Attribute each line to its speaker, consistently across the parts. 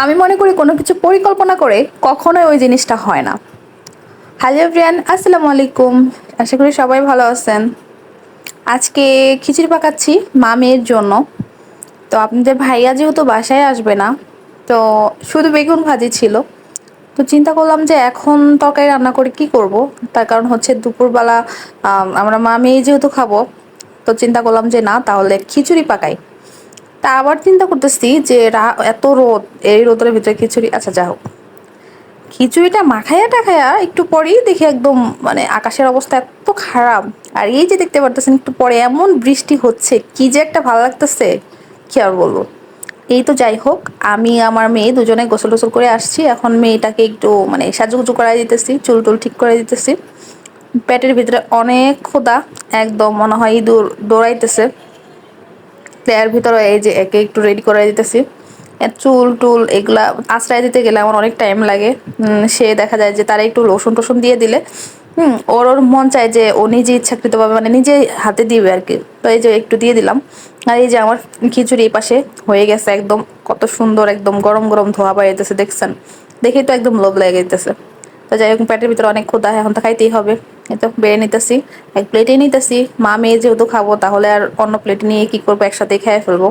Speaker 1: আমি মনে করি কোনো কিছু পরিকল্পনা করে কখনোই ওই জিনিসটা হয় না। হ্যালো ব্রিয়ান আসসালামু আলাইকুম। আশা করি সবাই ভালো আছেন। আজকে খিচুড়ি পাকাচ্ছি মা মেয়ের জন্য। তো আপনাদের ভাইয়া যেহেতু বাসায় আসবে না, তো শুধু বেগুন ভাজি ছিল। তো চিন্তা করলাম যে এখন তরকারি রান্না করে কি করব? তার কারণ হচ্ছে দুপুরবেলা আমরা মা মেয়ে যেহেতু খাব, তো চিন্তা করলাম যে না, তাহলে খিচুড়ি পাকাই। তা আবার চিন্তা করতেছি যে এত রোদ, এই রোদের ভিতরে খিচুড়ি আচ্ছা যা হোক। খিচুড়িটা মাখাইয়া টাখাইয়া একটু পরেই দেখি একদম মানে আকাশের অবস্থা এত খারাপ। আর এই যে দেখতে পারতেছেন একটু পরে এমন বৃষ্টি হচ্ছে, কি যে একটা ভালো লাগতেছে, কি আর বলব। এই তো যাই হোক, আমি আমার মেয়ে দুজনে গোসল টোসল করে আসছি, এখন মেয়েটাকে একটু মানে সাজুগুজু করাই দিতেছি, চুল টুল ঠিক করে দিতেছি। পেটের ভিতরে অনেক ক্ষুধা, একদম মনে হয় ইঁদুর দৌড়াইতেছে। এর ভিতরে এই যে একে একটু রেডি করে দিতেছি। চুল টুল এগুলা আশ্রয় দিতে গেলে আমার অনেক টাইম লাগে। সে দেখা যায় যে তারা একটু রসুন টসুন দিয়ে দিলে, হুম, ওর ওর মন চায় যে ও নিজে ইচ্ছাকৃতভাবে মানে নিজে হাতে দিবে আর কি তো এই যে একটু দিয়ে দিলাম। আর এই যে আমার খিচুড়ি এই পাশে হয়ে গেছে একদম কত সুন্দর একদম গরম গরম ধোয়া বাইরেতেছে দেখছেন? দেখেই তো একদম লোভ লেগে যেতেছে তো যাই হোক, পেটের ভিতরে অনেক ক্ষুদা এখন তো খাইতেই হবে। তো বেড়ে নিতেছি এক প্লেটে নিতেছি মা মেয়ে যেহেতু খাব তাহলে আর অন্য প্লেট নিয়ে কি করব একসাথে খেয়ে ফেলব।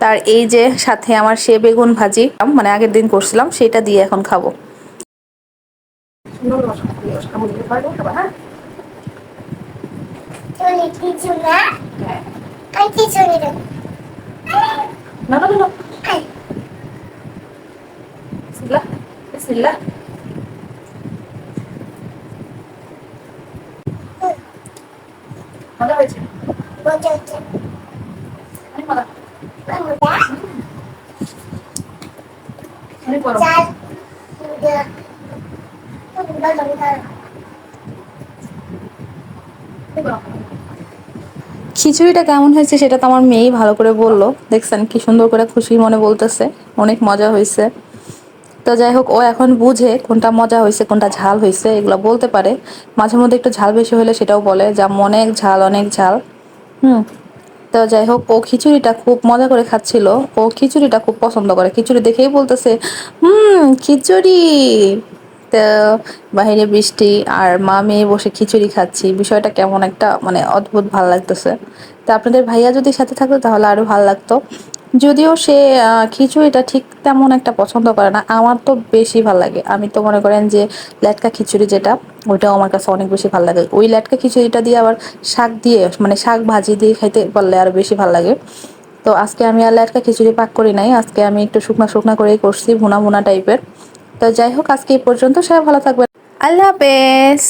Speaker 1: তার এই যে সাথে আমার সে বেগুন ভাজি মানে আগের দিন করছিলাম সেটা দিয়ে এখন খাব।
Speaker 2: না
Speaker 1: না না মজা হয়েছে?
Speaker 2: মজা
Speaker 1: অনেক মজা। অনেক গরম। খিচুড়িটা কেমন হয়েছে সেটা তো আমার মেয়েই ভালো করে বলল। দেখছেন কি সুন্দর করে খুশি মনে বলতেছে। অনেক মজা হয়েছে। তো যাই হোক, ও এখন বুঝে কোনটা মজা হয়েছে, কোনটা ঝাল হয়েছে, এগুলো বলতে পারে। মাঝে মধ্যে একটু ঝাল বেশি হলে সেটাও বলে, যা অনেক ঝাল অনেক ঝাল। হুম। তো যাই হোক, ও খিচুড়িটা খুব মজা করে খাচ্ছিল। ও খিচুড়িটা খুব পছন্দ করে। খিচুড়ি দেখেই বলতেছে, হুম, খিচুড়ি। তো বাইরে বৃষ্টি আর মা মেয়ে বসে খিচুড়ি খাচ্ছি। বিষয়টা কেমন একটা মানে অদ্ভুত ভালো লাগতেছে। তো আপনাদের ভাইয়া যদি সাথে থাকতো তাহলে আরও ভালো লাগতো। যদিও সে খিচুড়িটা ঠিক তেমন একটা পছন্দ করে না। আমার তো বেশি ভালো লাগে। আমি তো মনে করেন যে, লেটকা খিচুড়ি যেটা, ওইটাও আমার কাছে অনেক বেশি ভালো লাগে। ওই লেটকা খিচুড়িটা দিয়ে আবার শাক দিয়ে মানে শাক ভাজি দিয়ে খাইতে পারলে আরও বেশি ভালো লাগে। তো আজকে আমি আর লেটকা খিচুড়ি পাক করি নাই। আজকে আমি একটু শুকনা শুকনা করেই করছি, ভুনা ভুনা টাইপের তো যাই হোক, আজকে এই পর্যন্ত সবাই ভালো থাকবেন। আল্লাহ হাফেজ।